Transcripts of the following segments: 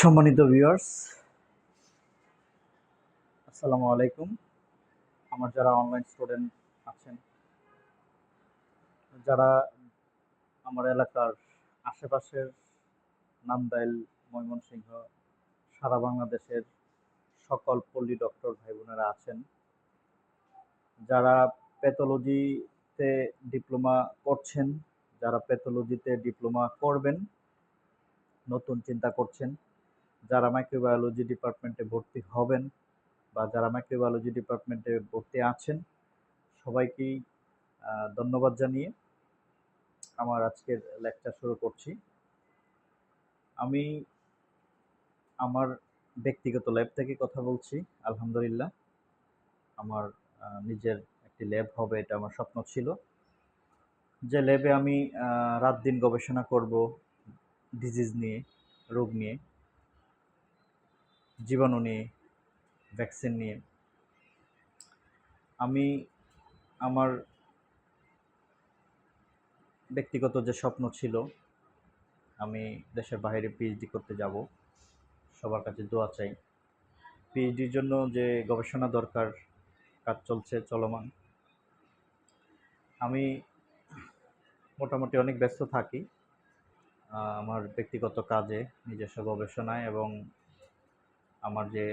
সম্মানিত ভিউয়ার্স আসসালামু আলাইকুম। আমার যারা অনলাইন স্টুডেন্ট আছেন, যারা আমার এলাকার আশেপাশের নান্দাইল ময়মনসিংহ, সারা বাংলাদেশের সকল পল্লী ডক্টর ভাই বোনেরা আছেন, যারা প্যাথোলজিতে ডিপ্লোমা করছেন, যারা প্যাথোলজিতে ডিপ্লোমা করবেন, নতুন চিন্তা করছেন, যারা মাইক্রোবায়োলজি ডিপার্টমেন্টে ভর্তি হবেন বা যারা মাইক্রোবায়োলজি ডিপার্টমেন্টে ভর্তি আছেন সবাইকেই ধন্যবাদ জানিয়ে আমার আজকের লেকচার শুরু করছি। আমি আমার ব্যক্তিগত ল্যাব থেকে কথা বলছি, আলহামদুলিল্লাহ। আমার নিজের একটি ল্যাব হবে, এটা আমার স্বপ্ন ছিল। যে ল্যাবে আমি রাত দিন গবেষণা করব ডিজিজ নিয়ে, রোগ নিয়ে, জীবাণু নিয়ে ভ্যাকসিন নিয়ে। আমি আমার ব্যক্তিগত যে স্বপ্ন ছিল, আমি দেশের বাইরে পিএইচডি করতে যাব। সবার কাছে দোয়া চাই। পিএইচডির জন্য যে গবেষণা দরকার, কাজ চলছে, চলমান। আমি মোটামুটি অনেক ব্যস্ত থাকি আমার ব্যক্তিগত কাজে, নিজস্ব গবেষণায় এবং আমার যে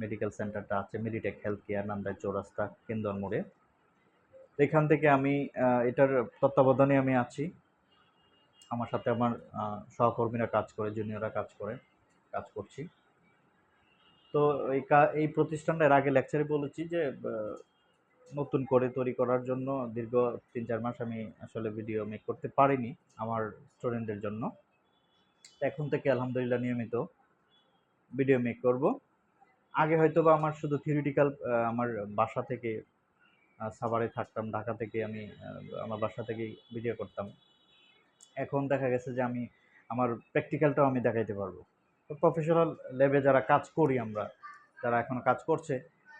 মেডিকেল সেন্টারটা আছে মেডিটেক হেলথ কেয়ার নান্দাই চৌরাস্তা কেন্দ্র মোড়ে। এখান থেকে আমি এটার তত্ত্বাবধানে আমি আছি। আমার সাথে আমার সহকর্মীরা কাজ করে জুনিয়ররা কাজ করে। কাজ করছি। তো এই এই প্রতিষ্ঠানটা এর আগে লেকচারে বলেছি যে নতুন করে তৈরি করার জন্য দীর্ঘ তিন চার মাস আমি আসলে ভিডিও মেক করতে পারিনি আমার স্টুডেন্টদের জন্য। এখন থেকে আলহামদুলিল্লাহ নিয়মিত ভিডিও মেক করব। আগে হয়তো বা আমার শুধু থিওরিটিক্যাল আমার বাসা থেকে সাভারে থাকতাম, ঢাকা থেকে আমি আমার বাসা থেকেই ভিডিও করতাম। এখন দেখা গেছে যে আমি, আমার প্র্যাকটিক্যালটাও আমি দেখাইতে পারব। প্রফেশনাল ল্যাবে যারা কাজ করি আমরা, যারা এখন কাজ করছে,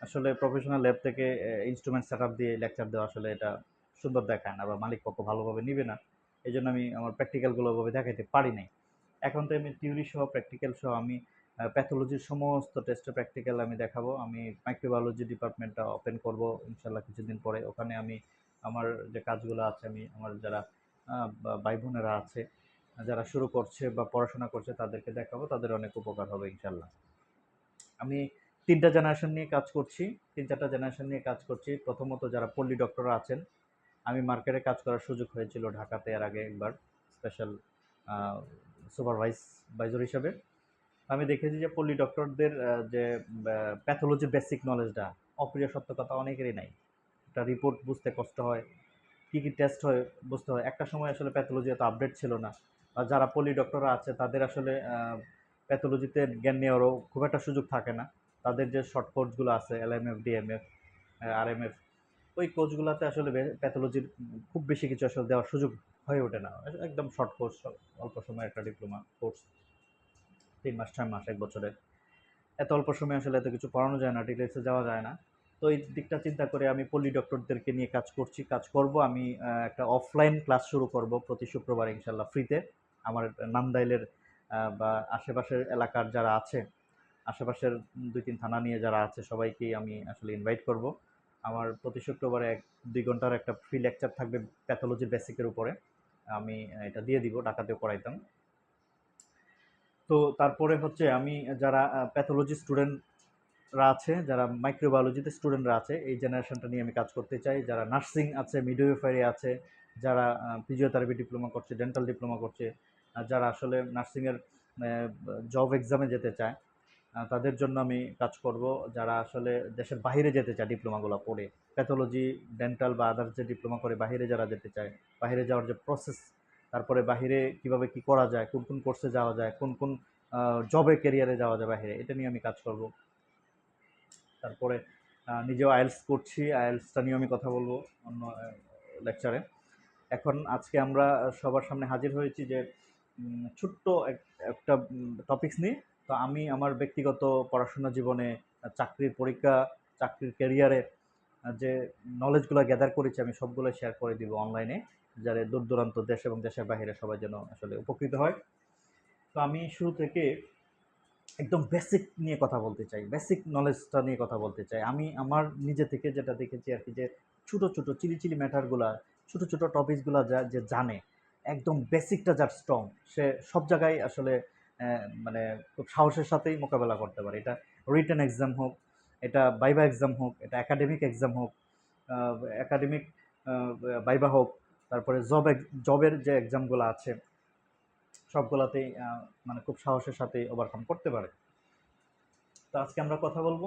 আসলে প্রফেশনাল ল্যাব থেকে ইনস্ট্রুমেন্ট সেট দিয়ে লেকচার দেওয়া আসলে এটা সুন্দর দেখায় না বা মালিক পক্ষ ভালোভাবে নিবে না। এই জন্য আমি আমার প্র্যাকটিক্যালগুলো ওভাবে দেখাইতে পারি নাই। এখন তো আমি থিওরি সহ প্র্যাকটিক্যাল সহ আমি প্যাথোলজির সমস্ত টেস্টের প্র্যাকটিক্যাল আমি দেখাবো। আমি মাইক্রোবায়োলজি ডিপার্টমেন্টটা ওপেন করব ইনশাল্লাহ কিছুদিন পরে। ওখানে আমি আমার যে কাজগুলো আছে, আমি আমার যারা ভাই বোনেরা আছে যারা শুরু করছে বা পড়াশোনা করছে তাদেরকে দেখাবো, তাদের অনেক উপকার হবে ইনশাল্লাহ আমি তিনটা জেনারেশন নিয়ে কাজ করছি, তিন চারটা জেনারেশন নিয়ে কাজ করছি। প্রথমত যারা পল্লী ডক্টর আছেন, আমি মার্কেটে কাজ করার সুযোগ হয়েছিল ঢাকাতে এর আগে একবার স্পেশাল সুপারভাইজ ভাইজর হিসাবে। আমি দেখেছি যে পল্লী ডক্টরদের যে প্যাথোলজি বেসিক নলেজটা অপ্রিয় সত্য কথা অনেকেরই নাই। একটা রিপোর্ট বুঝতে কষ্ট হয়, কী কী টেস্ট হয়, বুঝতে হয়। একটা সময় আসলে প্যাথোলজি এত আপডেট ছিল না। যারা পলি ডক্টররা আছে, তাদের আসলে প্যাথোলজিতে জ্ঞান নেওয়ারও খুব একটা সুযোগ থাকে না। তাদের যে শর্ট কোর্সগুলো আছে L M LMF DMF RMF ওই কোর্সগুলোতে আসলে প্যাথোলজির খুব বেশি কিছু আসলে দেওয়ার সুযোগ হয়ে ওঠে না। একদম শর্ট কোর্স অল্প সময় একটা ডিপ্লোমা কোর্স তিন মাস, ছয় মাস, এক বছরের এত অল্প সময় আসলে এত কিছু পড়ানো যায় না ডিটেলসে যাওয়া যায় না। তো এই দিকটা চিন্তা করে আমি পল্লী ডক্টরদেরকে নিয়ে কাজ করছি, কাজ করব। আমি একটা অফলাইন ক্লাস শুরু করব প্রতি শুক্রবার ইনশাল্লাহ ফ্রিতে আমার নান্দাইলের বা আশেপাশের এলাকার যারা আছে, আশেপাশের দুই তিন থানা নিয়ে যারা আছে, সবাইকেই আমি আসলে ইনভাইট করব। আমার প্রতি শুক্রবারে এক, দুই ঘণ্টার একটা ফ্রি লেকচার থাকবে প্যাথোলজির বেসিকের উপরে। আমি এটা দিয়ে দিব, ঢাকাতেও করাইতাম। তো তারপরে হচ্ছে আমি যারা প্যাথোলজি স্টুডেন্টরা আছে, যারা মাইক্রোবায়োলজিতে স্টুডেন্টরা আছে, এই জেনারেশনটা নিয়ে আমি কাজ করতে চাই। যারা নার্সিং আছে মিডওয়েফারি আছে, যারা ফিজিওথেরাপি ডিপ্লোমা করছে ডেন্টাল ডিপ্লোমা করছে যারা আসলে নার্সিংয়ের জব এক্সামে যেতে চায় তাদের জন্য আমি কাজ করব। যারা আসলে দেশের বাইরে যেতে চায় ডিপ্লোমাগুলো পড়ে প্যাথোলজি ডেন্টাল বা আদার্স যে ডিপ্লোমা করে বাইরে যারা যেতে চায় বাইরে যাওয়ার যে প্রসেস তারপরে বাইরে কীভাবে কি করা যায়, কোন কোন কোর্সে যাওয়া যায়, কোন কোন জবে ক্যারিয়ারে যাওয়া যায় বাইরে এটা নিয়ে আমি কাজ করব। তারপরে নিজেও আইএলস করছি আইএলসটা নিয়ে আমি কথা বলব অন্য লেকচারে এখন আজকে আমরা সবার সামনে হাজির হয়েছি যে ছোট্ট এক- একটা টপিকস নিয়ে। তো আমি আমার ব্যক্তিগত পড়াশোনা জীবনে চাকরির পরীক্ষা, চাকরির ক্যারিয়ারে যে নলেজগুলো গ্যাদার করেছি, আমি সবগুলো শেয়ার করে দিব অনলাইনে যারা দূর দূরান্ত দেশ এবং দেশের বাইরে সবাই যেন আসলে উপকৃত হয়। তো আমি শুরু থেকে একদম বেসিক নিয়ে কথা বলতে চাই বেসিক নলেজটা নিয়ে কথা বলতে চাই। আমি আমার নিজে থেকে যেটা দেখেছি আর কি, যে ছোটো ছোটো, চিলি চিলি ম্যাটারগুলা ছোটো ছোটো টপিকসগুলো যা, যে জানে একদম বেসিকটা যার স্ট্রং সে সব জায়গায় আসলে মানে খুব সাহসের সাথেই মোকাবেলা করতে পারে। এটা রিটার্ন এক্সাম হোক, এটা বাইবা এক্সাম হোক, এটা একাডেমিক এক্সাম হোক একাডেমিক বাইবা হোক, তারপরে জব জবের যে এক্সামগুলো আছে, সবগুলাতেই মানে খুব সাহসের সাথে ওভারকাম করতে পারে। তো আজকে আমরা কথা বলব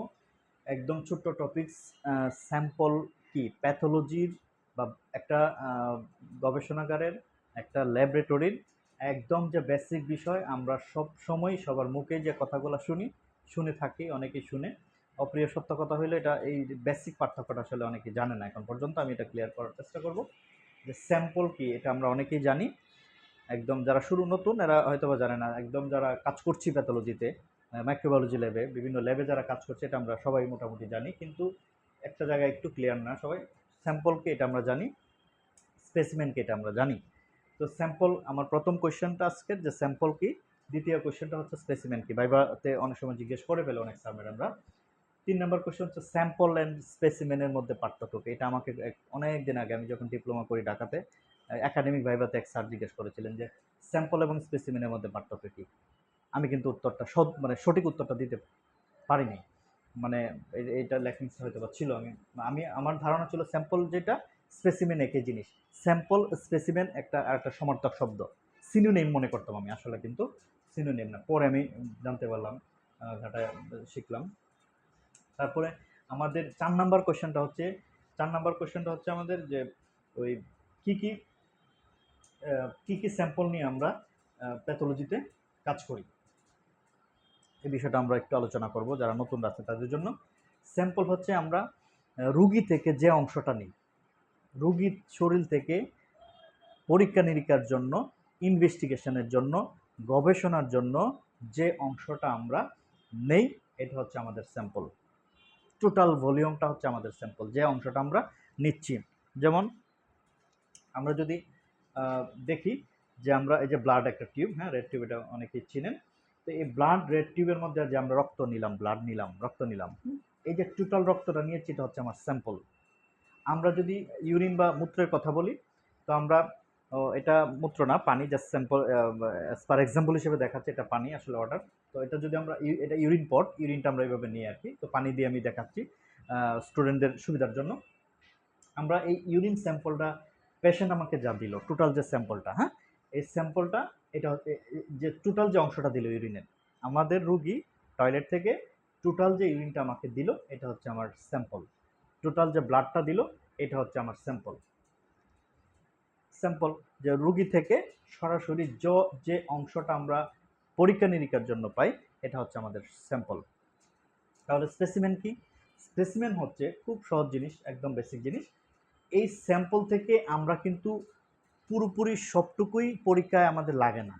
একদম ছোট্ট টপিকস স্যাম্পল কি? প্যাথোলজির বা একটা গবেষণাগারের একটা ল্যাবরেটরির একদম যে বেসিক বিষয়, আমরা সব সময় সবার মুখে যে কথাগুলো শুনি, শুনে থাকি, অনেকেই শুনে। অপ্রিয় সত্য কথা হইলে এটা, এই বেসিক পার্থক্যটা আসলে অনেকে জানে না। এখন পর্যন্ত আমি এটা ক্লিয়ার করার চেষ্টা করব। যে স্যাম্পল কি, এটা আমরা অনেকেই জানি। একদম যারা শুরু নতুন, এরা হয়তো বা জানে না। একদম যারা কাজ করছি প্যাথোলজিতে মাইক্রোবায়োলজি ল্যাবে বিভিন্ন ল্যাবে যারা কাজ করছে, এটা আমরা সবাই মোটামুটি জানি। কিন্তু একটা জায়গায় একটু ক্লিয়ার না সবাই। স্যাম্পলকে এটা আমরা জানি স্পেসিমেনকে এটা আমরা জানি। তো স্যাম্পল আমার প্রথম কোয়েশ্চেনটা আজকের, যে স্যাম্পল কি? দ্বিতীয় কোয়েশ্চেনটা হচ্ছে স্পেসিমেন কি? বাইবাতে অনেক সময় জিজ্ঞেস করে ফেলে অনেক স্যার ম্যাডামরা তিন নম্বর কোয়েশ্চেন হচ্ছে স্যাম্পল অ্যান্ড স্পেসিমেনের মধ্যে পার্থক্য কি? এটা আমাকে অনেক দিন আগে আমি যখন ডিপ্লোমা করি ঢাকাতে একাডেমিক ভাইভাতে এক স্যার জিজ্ঞেস করেছিলেন যে স্যাম্পল এবং স্পেসিমেনের মধ্যে পার্থক্য কি? আমি কিন্তু উত্তরটা সৎ মানে সঠিক উত্তরটা দিতে পারিনি। মানে এই- এইটা লেখিংস হয়তো বা ছিল, আমি আমি, আমার ধারণা ছিল স্যাম্পল যেটা স্পেসিমেন একই জিনিস। স্যাম্পল স্পেসিমেন একটা একটা সমর্থক শব্দ। সিনোনেম মনে করতাম আমি, আসলে কিন্তু সিনোনেম না। পরে আমি জানতে পারলাম ঘাটায় শিখলাম। তারপরে আমাদের চার নাম্বার কোশ্চেনটা হচ্ছে, চার নাম্বার কোশ্চেনটা হচ্ছে আমাদের যে ওই কী কী কী কি স্যাম্পল নিয়ে আমরা প্যাথোলজিতে কাজ করি। এই বিষয়টা আমরা একটু আলোচনা করব, যারা নতুন আছে তাদের জন্য। স্যাম্পল হচ্ছে আমরা রুগী থেকে যে অংশটা নিই। রুগীর শরীর থেকে পরীক্ষা নিরীক্ষার জন্য ইনভেস্টিগেশনের জন্য গবেষণার জন্য যে অংশটা আমরা নেই এটা হচ্ছে আমাদের স্যাম্পল টোটাল ভলিউমটা হচ্ছে আমাদের স্যাম্পল যে অংশটা আমরা নিচ্ছি। যেমন আমরা যদি দেখি যে আমরা এই যে ব্লাড একটা টিউব হ্যাঁ রেড টিউব এটা অনেকেই চিনেন তো এই ব্লাড রেড টিউবের মধ্যে যে আমরা রক্ত নিলাম ব্লাড নিলাম রক্ত নিলাম এই যে টোটাল রক্তটা নিয়েছি এটা হচ্ছে আমার স্যাম্পল আমরা যদি ইউরিন বা মূত্রের কথা বলি, তো আমরা এটা মূত্র না, পানি জাস্ট স্যাম্পল পার এক্সাম্পল হিসেবে দেখাচ্ছে এটা পানি আসলে অর্ডার তো এটা যদি আমরা এটা ইউরিন পট, ইউরিনটা আমরা এইভাবে নিই আর কি। তো পানি দিয়ে আমি দেখাচ্ছি স্টুডেন্টদের সুবিধার জন্য। আমরা এই ইউরিন স্যাম্পলটা পেশেন্ট আমাকে যা দিল টোটাল যে স্যাম্পলটা হ্যাঁ? এই স্যাম্পলটা এটা যে টোটাল যে অংশটা দিল ইউরিনের, আমাদের রুগী টয়লেট থেকে টোটাল যে ইউরিনটা আমাকে দিল, এটা হচ্ছে আমার স্যাম্পল টোটাল যে ব্লাডটা দিল, এটা হচ্ছে আমার স্যাম্পল স্যাম্পল যে রুগী থেকে সরাসরি য- যে অংশটা আমরা পরীক্ষা নিরীক্ষার জন্য পাই, এটা হচ্ছে আমাদের স্যাম্পল তাহলে স্পেসিমেন কি? স্পেসিমেন হচ্ছে খুব সহজ জিনিস, একদম বেসিক জিনিস। এই স্যাম্পল থেকে আমরা কিন্তু পুরোপুরি সবটুকুই পরীক্ষায় আমাদের লাগে না।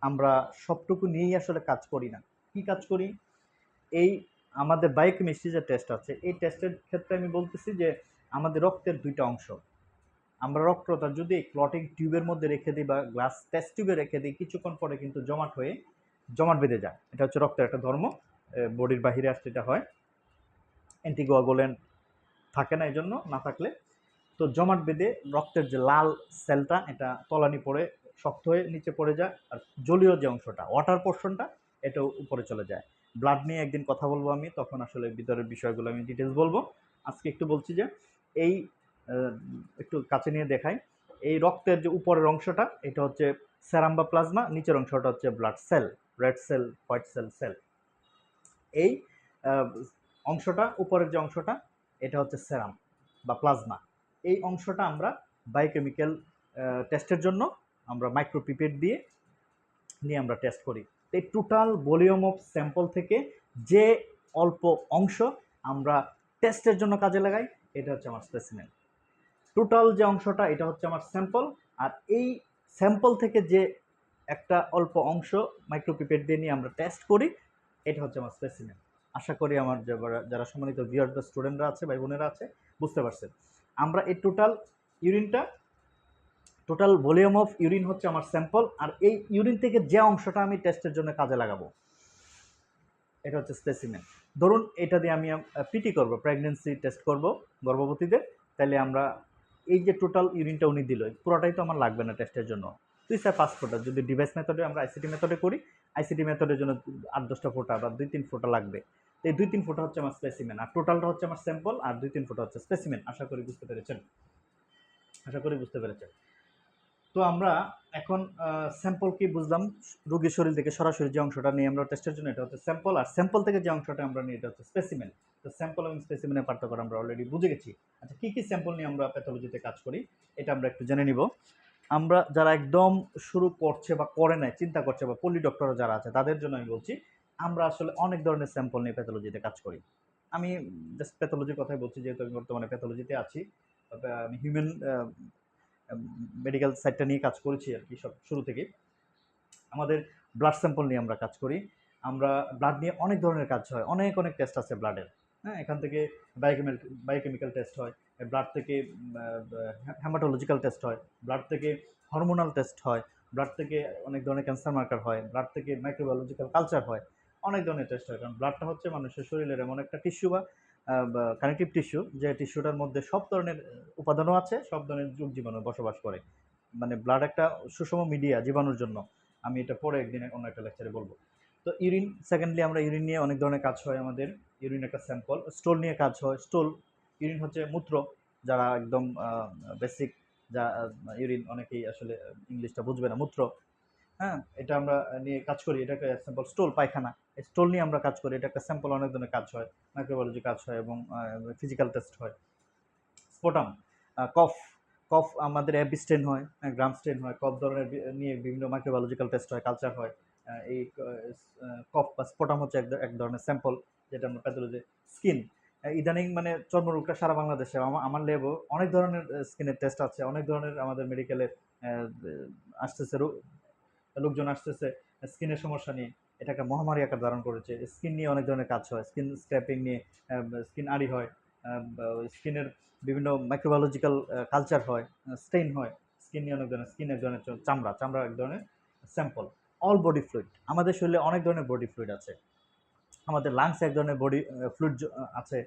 আমরা সবটুকু নিয়েই আসলে কাজ করি না। কি কাজ করি? এই আমাদের বায়োকেমিস্ট্রি যে টেস্ট আছে, এই টেস্টের ক্ষেত্রে আমি বলতেছি যে, আমাদের রক্তের দুইটা অংশ। আমরা রক্তটা যদি ক্লটিং টিউবের মধ্যে রেখে দিই বা গ্লাস টেস্ট টিউবে রেখে দিই, কিছুক্ষণ পরে কিন্তু জমাট হয়ে জমাট বেঁধে যায়। এটা হচ্ছে রক্তের একটা ধর্ম। বডির বাহিরে আসলে এটা হয়। অ্যান্টিগোয়াগুলেন্ট থাকে না এই জন্য না থাকলে। তো জমাট বেঁধে রক্তের যে লাল সেলটা এটা তলানি পড়ে, শক্ত হয়ে নিচে পড়ে যায়। আর জলীয় যে অংশটা ওয়াটার পোর্শনটা এটা উপরে চলে যায়। ব্লাড নিয়ে একদিন কথা বলব আমি, তখন আসলে ভিতরের বিষয়গুলো আমি ডিটেলস বলব। আজকে একটু বলছি যে, এই একটু কাছে নিয়ে দেখাই। এই রক্তের যে উপরের অংশটা, এটা হচ্ছে সেরাম বা প্লাজমা, নিচের অংশটা হচ্ছে blood cell red cell white cell cell এই অংশটা, উপরের যে অংশটা, এটা হচ্ছে সেরাম বা প্লাজমা এই অংশটা আমরা বায়োকেমিক্যাল টেস্টের জন্য আমরা মাইক্রোপিপেট দিয়ে, নিয়ে আমরা টেস্ট করি। এই টোটাল ভলিউম অফ স্যাম্পল থেকে যে অল্প অংশ আমরা টেস্টের জন্য কাজে লাগাই, এটা হচ্ছে আমার স্পেসিমেন টোটাল যে অংশটা, এটা হচ্ছে আমার স্যাম্পল আর এই স্যাম্পল থেকে যে একটা অল্প অংশ মাইক্রোপিপেট দিয়ে নিয়ে আমরা টেস্ট করি, এটা হচ্ছে আমার স্পেসিমেন আশা করি আমার যারা- সম্মানিত বা স্টুডেন্টরা আছে, ভাই বোনেরা আছে, বুঝতে পারছেন। আমরা এই টোটাল ইউরিনটা টোটাল ভলিউম অফ ইউরিন হচ্ছে আমার স্যাম্পল আর এই ইউরিন থেকে যে অংশটা আমি টেস্টের জন্য কাজে লাগাবো, এটা হচ্ছে স্পেসিমেন ধরুন এটা দিয়ে আমি পিটি করব প্রেগনেন্সি টেস্ট করব গর্ভবতীদের তাহলে আমরা এই যে টোটাল ইউরিনটা উনি দিল পুরোটাই তো আমার লাগবে না টেস্টের জন্য। দুই চার পাঁচ ফোটা, যদি ডিভাইস মেথডে আমরা আইসিটি মেথডে করি আইসিটি মেথডের জন্য আট দশটা ফোটা বা দুই তিন ফোটা লাগবে। এই দুই তিন ফোটা হচ্ছে আমার স্পেসিমেন আর টোটালটা হচ্ছে আমার স্যাম্পল আর দুই তিন ফোটা হচ্ছে স্পেসিমেন আশা করি বুঝতে পেরেছেন? আশা করি বুঝতে পেরেছেন। তো আমরা এখন স্যাম্পল কি বুঝলাম? রোগীর শরীর থেকে সরাসরি যে অংশটা নিয়ে আমরা টেস্টের জন্য, এটা হচ্ছে স্যাম্পল আর স্যাম্পল থেকে যে অংশটা আমরা নিই, এটা হচ্ছে স্পেসিমেন তো স্যাম্পল এবং স্পেসিমেনের পার্থক্য আমরা অলরেডি বুঝে গেছি। আচ্ছা কী কী স্যাম্পল নিয়ে আমরা প্যাথোলজিতে কাজ করি, এটা আমরা একটু জেনে নিব। আমরা যারা একদম শুরু করছে বা করে নাই, চিন্তা করছে বা পলি ডক্টর যারা আছে, তাদের জন্য আমি বলছি, আমরা আসলে অনেক ধরনের স্যাম্পল নিয়ে প্যাথোলজিতে কাজ করি। আমি জাস্ট প্যাথোলজির কথাই বলছি, যেহেতু আমি বর্তমানে প্যাথোলজিতে আছি আমি হিউম্যান মেডিকেল সাইডটা নিয়ে কাজ করেছি আর কি সব শুরু থেকে আমাদের ব্লাড স্যাম্পল নিয়ে আমরা কাজ করি। আমরা ব্লাড নিয়ে অনেক ধরনের কাজ হয়। অনেক অনেক টেস্ট আছে ব্লাডের হ্যাঁ এখান থেকে বায়োকেমিক্যাল বায়োকেমিক্যাল টেস্ট হয়। ব্লাড থেকে হ্যামাটোলজিক্যাল টেস্ট হয়। ব্লাড থেকে হরমোনাল টেস্ট হয়। ব্লাড থেকে অনেক ধরনের ক্যান্সার মার্কার হয়। ব্লাড থেকে মাইক্রোবায়োলজিক্যাল কালচার হয়। অনেক ধরনের টেস্ট হয়। কারণ ব্লাডটা হচ্ছে মানুষের শরীরের এমন একটা টিস্যু বা কানেকটিভ টিস্যু যে টিস্যুটার মধ্যে সব ধরনের উপাদানও আছে, সব ধরনের যুগ জীবাণু বসবাস করে। মানে ব্লাড একটা সুষম মিডিয়া জীবাণুর জন্য। আমি এটা পরে একদিন অন্য একটা লেকচারে বলব। তো ইউরিন সেকেন্ডলি আমরা ইউরিন নিয়ে অনেক ধরনের কাজ হয় আমাদের। ইউরিন একটা স্যাম্পল স্টোল নিয়ে কাজ হয়। স্টোল ইউরিন হচ্ছে মূত্র, যারা একদম বেসিক যা ইউরিন অনেকেই আসলে ইংলিশটা বুঝবে না। মূত্র হ্যাঁ এটা আমরা নিয়ে কাজ করি। এটা একটা স্যাম্পল স্টোল পায়খানা স্টোল নিয়ে আমরা কাজ করি। এটা একটা স্যাম্পল অনেক ধরনের কাজ হয়। মাইক্রোবায়োলজি কাজ হয় এবং ফিজিক্যাল টেস্ট হয়। স্পোটাম কফ কফ আমাদের অ্যাবি স্টেন হয় গ্রাম স্টেন হয়। কফ ধরনের নিয়ে বিভিন্ন মাইক্রোবায়োলজিক্যাল টেস্ট হয় কালচার হয়। এই কফ বা স্পোটাম হচ্ছে এক ধরনের স্যাম্পল যেটা আমরা প্যাথোলজি স্কিন ইদানিং মানে চর্মরোগটা সারা বাংলাদেশে আমার লেবও অনেক ধরনের স্কিনের টেস্ট আছে। অনেক ধরনের আমাদের মেডিকেলে আসতেছে লোকজন আসতেছে স্কিনের সমস্যা নিয়ে। এটা একটা মহামারী আকার ধারণ করেছে। স্কিন নিয়ে অনেক ধরনের কাজ হয়। স্কিন স্ক্র্যাপিং নিয়ে স্কিন আড়ি হয় স্কিনের বিভিন্ন মাইক্রোবায়োলজিক্যাল কালচার হয় স্টেইন হয়। স্কিন নিয়ে অনেক ধরনের স্কিন এক ধরনের চামড়া চামড়া এক ধরনের স্যাম্পল অল বডি ফ্লুইড আমাদের শরীরে অনেক ধরনের বডি ফ্লুইড আছে। আমাদের লাংসে এক ধরনের বডি ফ্লুইড আছে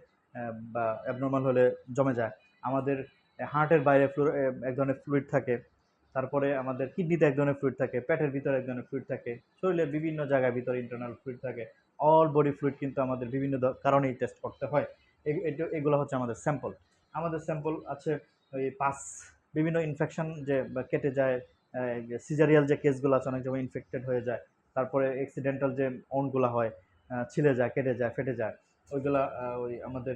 বা অ্যাবনর্মাল হলে জমে যায়। আমাদের হার্টের বাইরে ফ্লু- এক ধরনের ফ্লুইড থাকে। তারপরে আমাদের কিডনিতে এক ধরনের ফ্লুইড থাকে, পেটের ভিতরে এক ধরনের ফ্লুইড থাকে, শরীরের বিভিন্ন জায়গায় ভিতরে ইন্টারনাল ফ্লুইড থাকে। অল বডি ফ্লুইড কিন্তু আমাদের বিভিন্ন কারণেই টেস্ট করতে হয়। এগুলো হচ্ছে আমাদের স্যাম্পল আমাদের স্যাম্পল আছে ওই পাস বিভিন্ন ইনফেকশন যে কেটে যায় সিজারিয়াল যে কেসগুলো আছে, অনেক সময় ইনফেক্টেড হয়ে যায়। তারপরে অ্যাক্সিডেন্টাল যে অনগুলো হয় ছিলে যায়, কেটে যায়, ফেটে যায়, ওইগুলা ওই আমাদের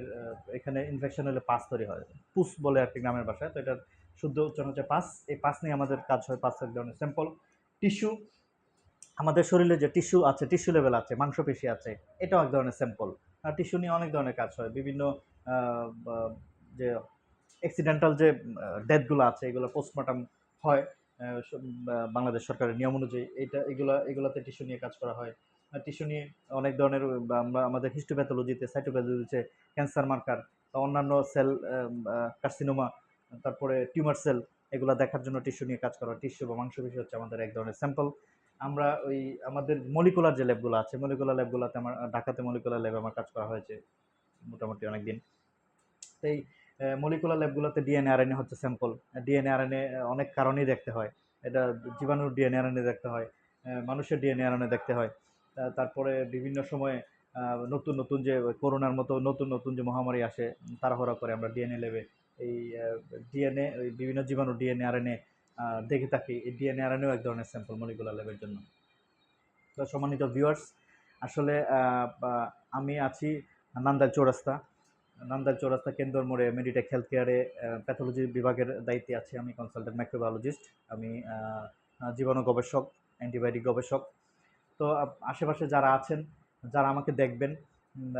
এখানে ইনফেকশন হলে পাস তৈরি হয়। পুস বলে আর কি গ্রামের ভাষায়, তো এটার শুদ্ধ উচ্চারণ হচ্ছে পাস। এই পাস নিয়ে আমাদের কাজ হয় পাস এক ধরনের। স্যাম্পল টিস্যু আমাদের শরীরে যে টিস্যু আছে টিস্যু লেভেল আছে, মাংসপেশি আছে, এটাও এক ধরনের স্যাম্পল আর টিস্যু নিয়ে অনেক ধরনের কাজ হয়। বিভিন্ন যে অ্যাক্সিডেন্টাল যে ডেথগুলো আছে, এগুলো পোস্টমর্টম হয় বাংলাদেশ সরকারের নিয়ম অনুযায়ী। এটা এগুলো, এগুলোতে টিস্যু নিয়ে কাজ করা হয়। টিস্যু নিয়ে অনেক ধরনের আমাদের হিস্টোপ্যাথোলজিতে সাইটোপ্যাথোলজিতে ক্যান্সার মার্কার বা অন্যান্য সেল কার্সিনোমা তারপরে টিউমার সেল, এগুলো দেখার জন্য টিস্যু নিয়ে কাজ করা। টিস্যু বা মাংসপেশি হচ্ছে আমাদের এক ধরনের স্যাম্পল আমরা ওই আমাদের মলিকুলার যে ল্যাবগুলো আছে মলিকুলার ল্যাবগুলোতে আমার, ঢাকাতে মলিকুলার ল্যাবে আমার কাজ করা হয়েছে মোটামুটি অনেক দিন এই মলিকুলার ল্যাবগুলোতে ডিএনএ আরএনএ হচ্ছে স্যাম্পল ডিএনএ আরএনএ অনেক কারণেই দেখতে হয়। এটা জীবাণুর ডিএনএ আরএনএ দেখতে হয় মানুষের ডিএনএ আরএনএ দেখতে হয়। তারপরে বিভিন্ন সময়ে নতুন নতুন যে করোনার মতো নতুন নতুন যে মহামারী আসে, তাড়াহুড়া করে আমরা ডিএনএ লেবে এই ডিএনএ ওই বিভিন্ন জীবাণু ডিএনএ আরএনএ দেখে থাকি। এই ডিএনএ আরএনএও এক ধরনের স্যাম্পল মলিকুলার ল্যাবের জন্য। তো সম্মানিত ভিউয়ার্স আসলে আমি আছি নান্দাইল চৌরাস্তা। নান্দাইল চৌরাস্তা কেন্দ্র মোড়ে মেডিটেক হেলথ কেয়ারে প্যাথোলজি বিভাগের দায়িত্বে আছি আমি কনসালটেন্ট মাইক্রোবায়োলজিস্ট আমি জীবাণু গবেষক অ্যান্টিবায়োটিক গবেষক। তো আশেপাশে যারা আছেন, যারা আমাকে দেখবেন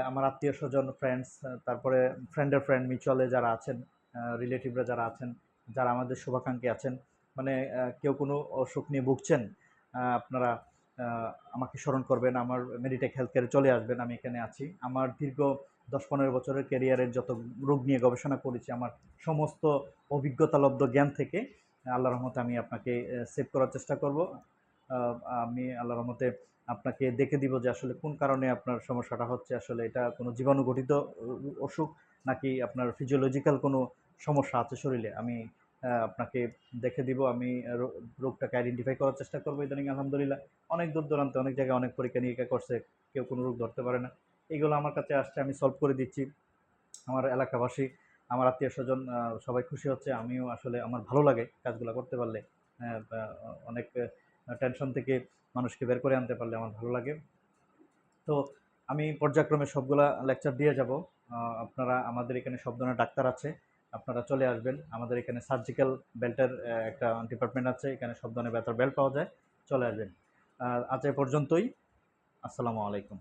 আমার আত্মীয় স্বজন ফ্রেন্ডস তারপরে ফ্রেন্ডের ফ্রেন্ড মিউচুয়ালে যারা আছেন রিলেটিভরা যারা আছেন, যারা আমাদের শুভাকাঙ্ক্ষী আছেন মানে কেউ কোনো অসুখ নিয়ে ভুগছেন আপনারা আমাকে স্মরণ করবেন, আমার মেডিটেক হেলথ কেয়ারে চলে আসবেন, আমি এখানে আছি। আমার দীর্ঘ দশ পনেরো বছরের ক্যারিয়ারের যত রোগ নিয়ে গবেষণা করেছি, আমার সমস্ত অভিজ্ঞতালব্ধ জ্ঞান থেকে আল্লাহ রহমতে আমি আপনাকে সেভ করার চেষ্টা করব। আমি আল্লাহ রহমতে আপনাকে দেখে দিব যে আসলে কোন কারণে আপনার সমস্যাটা হচ্ছে, আসলে এটা কোনো জীবাণুঘটিত অসুখ, নাকি আপনার ফিজিওলজিক্যাল কোনো সমস্যা আছে শরীরে, আমি আপনাকে দেখে দিব, আমি রোগটাকে আইডেন্টিফাই করার চেষ্টা করব ইদানিং, আলহামদুলিল্লাহ। অনেক দূর দূরান্তে অনেক জায়গায় অনেক পরীক্ষা নিরীক্ষা করছে, কেউ কোনো রোগ ধরতে পারে না। এইগুলো আমার কাছে আসছে, আমি সলভ করে দিচ্ছি। আমার এলাকাবাসী, আমার আত্মীয় স্বজন সবাই খুশি হচ্ছে, আমিও আসলে আমার ভালো লাগে কাজগুলো করতে পারলে। অনেক টেনশন থেকে মানুষকে বের করে আনতে পারলে আমার ভালো লাগে। তো, আমি পর্যায়ক্রমে সবগুলা লেকচার দিয়ে যাব। আপনারা, আমাদের এখানে সব ধরনের ডাক্তার আছে। আপনারা চলে আসবেন। আমাদের এখানে সার্জিক্যাল বেল্টের একটা ডিপার্টমেন্ট আছে, এখানে সব ধরনের ব্যথার বেল্ট পাওয়া যায়। চলে আসবেন। আর আজ এ পর্যন্তই। আসসালামু আলাইকুম।